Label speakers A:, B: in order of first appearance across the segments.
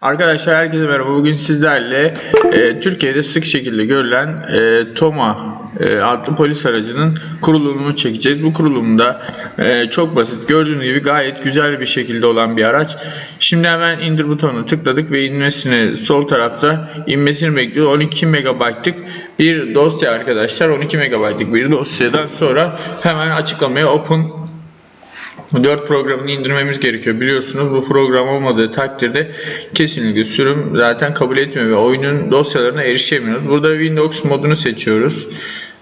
A: Arkadaşlar herkese merhaba. Bugün sizlerle e, Türkiye'de sık şekilde görülen e, TOMA e, adlı polis aracının kurulumunu çekeceğiz. Bu kurulumda e, çok basit. Gördüğünüz gibi gayet güzel bir şekilde olan bir araç. Şimdi hemen indir butonuna tıkladık ve inmesini sol tarafta inmesini bekliyoruz. 12 MB'lık bir dosya arkadaşlar. 12 MB'lık bir dosyadan sonra hemen açıklamaya open 4 programını indirmemiz gerekiyor. Biliyorsunuz bu program olmadığı takdirde kesinlikle sürüm zaten kabul etmiyor ve oyunun dosyalarına erişemiyoruz. Burada Windows modunu seçiyoruz.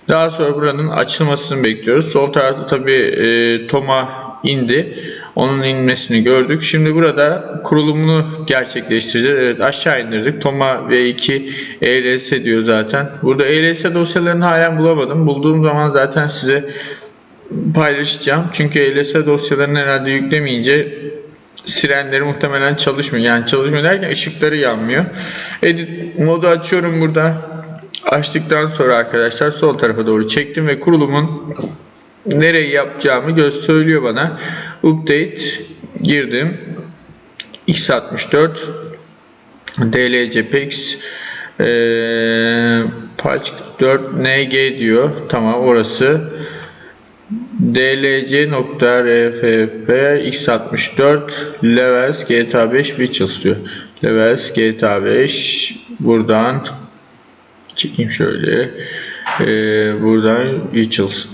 A: Daha sonra buranın açılmasını bekliyoruz. Sol tarafta tabi e, Toma indi. Onun inmesini gördük. Şimdi burada kurulumunu gerçekleştireceğiz. Evet aşağı indirdik. Toma V2 ELS diyor zaten. Burada ELS dosyalarını halen bulamadım. Bulduğum zaman zaten size paylaşacağım. Çünkü ELS dosyalarını herhalde yüklemeyince sirenleri muhtemelen çalışmıyor. Yani çalışmıyor derken ışıkları yanmıyor. Edit modu açıyorum burada. Açtıktan sonra arkadaşlar sol tarafa doğru çektim ve kurulumun nereyi yapacağımı göz bana. Update girdim. x64 DLCPX eee Patch 4 NG diyor. Tamam orası. dlc.rff x64 levels GTA 5 Witches diyor. Levels GTA 5 buradan çekeyim şöyle. Ee, buradan Witches.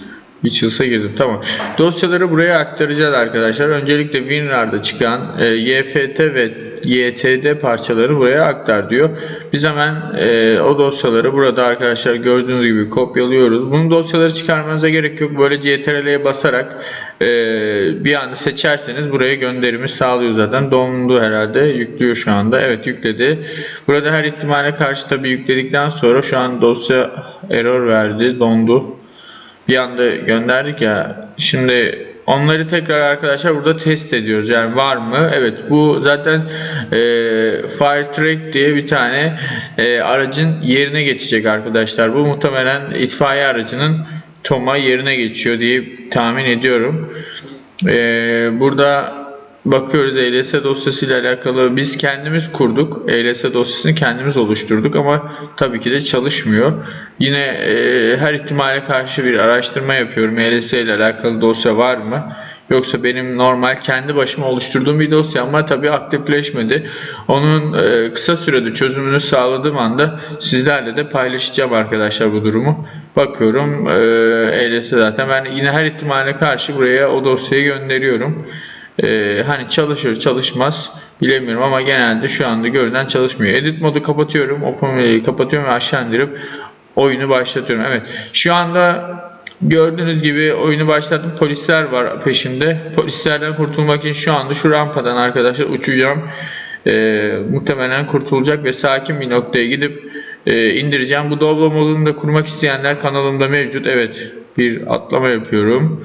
A: Witches'a girdim. Tamam. Dosyaları buraya aktaracağız arkadaşlar. Öncelikle WinRAR'da çıkan e, YFT ve YTD parçaları buraya aktar diyor. Biz hemen e, o dosyaları burada arkadaşlar gördüğünüz gibi kopyalıyoruz. Bunun dosyaları çıkarmanıza gerek yok. Böyle CTRL'ye basarak e, bir anda seçerseniz buraya gönderimi sağlıyor zaten. Dondu herhalde. Yüklüyor şu anda. Evet yükledi. Burada her ihtimale karşı tabii yükledikten sonra şu an dosya error verdi. Dondu bir anda gönderdik ya. Şimdi onları tekrar arkadaşlar burada test ediyoruz. Yani var mı? Evet bu zaten e, Firetrack diye bir tane e, aracın yerine geçecek arkadaşlar. Bu muhtemelen itfaiye aracının TOM'a yerine geçiyor diye tahmin ediyorum. E, burada bakıyoruz ELS dosyasıyla alakalı biz kendimiz kurduk. ELS dosyasını kendimiz oluşturduk ama tabii ki de çalışmıyor. Yine e, her ihtimale karşı bir araştırma yapıyorum. ELS ile alakalı dosya var mı? Yoksa benim normal kendi başıma oluşturduğum bir dosya ama tabii aktifleşmedi. Onun e, kısa sürede çözümünü sağladığım anda sizlerle de paylaşacağım arkadaşlar bu durumu. Bakıyorum e, ELS zaten ben yine her ihtimale karşı buraya o dosyayı gönderiyorum. Ee, hani çalışır çalışmaz bilemiyorum ama genelde şu anda görünen çalışmıyor. Edit modu kapatıyorum. Open kapatıyorum ve aşağı indirip oyunu başlatıyorum. Evet. Şu anda gördüğünüz gibi oyunu başlattım. Polisler var peşimde. Polislerden kurtulmak için şu anda şu rampadan arkadaşlar uçacağım. Ee, muhtemelen kurtulacak ve sakin bir noktaya gidip e, indireceğim. Bu Doblo modunu da kurmak isteyenler kanalımda mevcut. Evet. Bir atlama yapıyorum.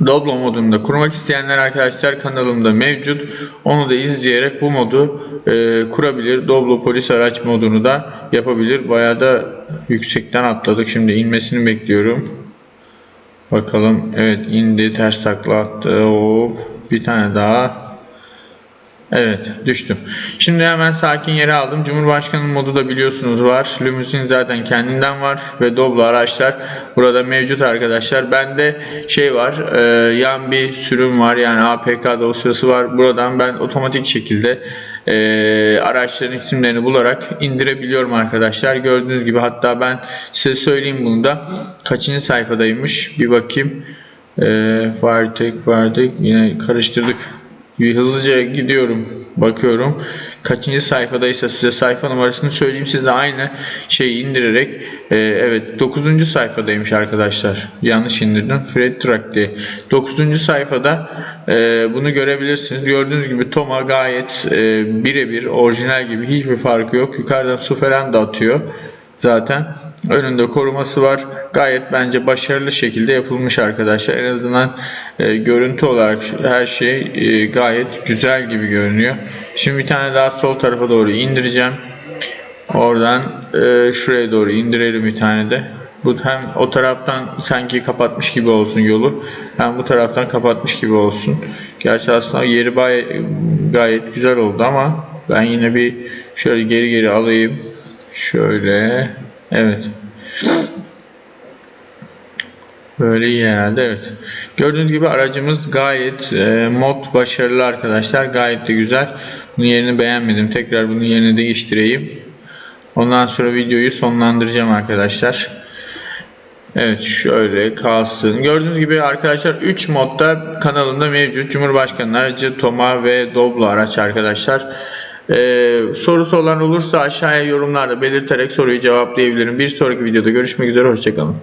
A: Doblo modunda kurmak isteyenler arkadaşlar kanalımda mevcut. Onu da izleyerek bu modu e, kurabilir. Doblo polis araç modunu da yapabilir. Bayağı da yüksekten atladık. Şimdi inmesini bekliyorum. Bakalım. Evet indi. Ters takla attı. Hop. Bir tane daha. Evet düştüm. Şimdi hemen sakin yere aldım. Cumhurbaşkanı modu da biliyorsunuz var. Limuzin zaten kendinden var ve Doblo araçlar burada mevcut arkadaşlar. Bende şey var e, yan bir sürüm var yani APK dosyası var. Buradan ben otomatik şekilde e, araçların isimlerini bularak indirebiliyorum arkadaşlar. Gördüğünüz gibi hatta ben size söyleyeyim bunu da kaçıncı sayfadaymış bir bakayım. E, Firetek Firetek yine karıştırdık. Hızlıca gidiyorum, bakıyorum. Kaçıncı sayfadaysa size sayfa numarasını söyleyeyim. Size aynı şeyi indirerek e, evet 9. sayfadaymış arkadaşlar. Yanlış indirdim. Fred Track diye. 9. sayfada e, bunu görebilirsiniz. Gördüğünüz gibi Toma gayet e, birebir orijinal gibi hiçbir farkı yok. Yukarıdan su falan da atıyor zaten. Önünde koruması var. Gayet bence başarılı şekilde yapılmış arkadaşlar. En azından e, görüntü olarak her şey e, gayet güzel gibi görünüyor. Şimdi bir tane daha sol tarafa doğru indireceğim. Oradan e, şuraya doğru indirelim bir tane de. Bu hem o taraftan sanki kapatmış gibi olsun yolu. Hem bu taraftan kapatmış gibi olsun. Gerçi aslında yeri gayet güzel oldu ama ben yine bir şöyle geri geri alayım. Şöyle. Evet. Böyle iyi evet. Gördüğünüz gibi aracımız gayet e, mod başarılı arkadaşlar. Gayet de güzel. Bunun yerini beğenmedim. Tekrar bunun yerini değiştireyim. Ondan sonra videoyu sonlandıracağım arkadaşlar. Evet şöyle kalsın. Gördüğünüz gibi arkadaşlar 3 modda kanalımda mevcut. Cumhurbaşkanı aracı, Toma ve Doblo araç arkadaşlar. Ee, sorusu olan olursa aşağıya yorumlarda belirterek soruyu cevaplayabilirim. Bir sonraki videoda görüşmek üzere. Hoşçakalın.